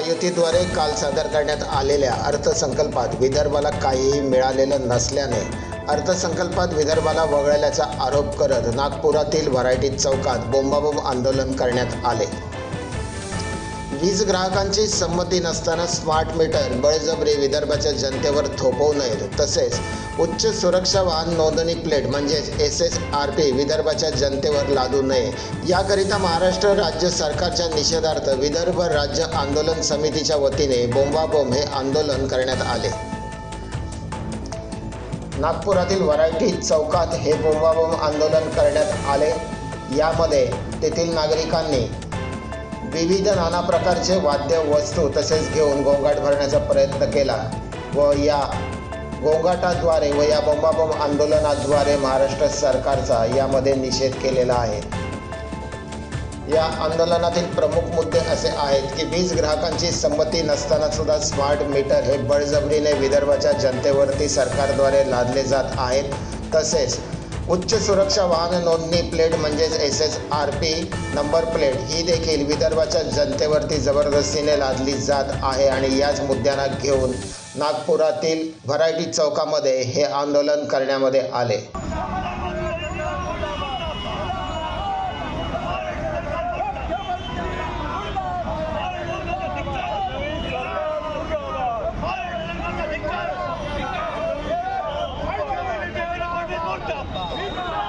महायुतीद्वारे काल सादर करण्यात आलेल्या अर्थसंकल्पात विदर्भाला काहीही मिळालेलं नसल्याने अर्थसंकल्पात विदर्भाला वगळल्याचा आरोप करत नागपुरातील व्हरायटी चौकात बोंबाबोंब आंदोलन करण्यात आले. वीज ग्राहकांची संमती नसताना स्मार्ट मीटर बळजबरी विदर्भाच्या जनतेवर थोपवू नयेत. तसेच उच्च सुरक्षा वाहन नोंदणी प्लेट म्हणजेच एस एस आर पी विदर्भाच्या जनतेवर लादू नये. याकरिता महाराष्ट्र राज्य सरकारच्या निषेधार्थ विदर्भ राज्य आंदोलन समितीच्या वतीने बोंबाबोंब हे आंदोलन करण्यात आले. नागपुरातील व्हरायटी चौकात हे बोंबाबोंब आंदोलन करण्यात आले. यामध्ये तेथील नागरिकांनी विविध नाना प्रकारचे वाद्य वस्तू तसेच घेऊन गोंगाट भरण्याचा प्रयत्न केला व या गोंगाटाद्वारे व या बोंबाबोंब आंदोलनाद्वारे महाराष्ट्र सरकारचा यामध्ये निषेध केलेला आहे. या आंदोलनातील प्रमुख मुद्दे असे आहेत की वीज ग्राहकांची संमती नसताना सुद्धा स्मार्ट मीटर हे बळजबरीने विदर्भाच्या जनतेवरती सरकारद्वारे लादले जात आहेत. तसेच उच्च सुरक्षा वाहन नोंदणी प्लेट म्हणजेच S S R P number plate ही देखील विदर्भाच्या जनतेवरती जबरदस्तीने लादली जात आहे आणि याच मुद्द्यांना घेऊन नागपुरातील व्हरायटी चौकामध्ये हे आंदोलन करण्यामध्ये आले. 見た!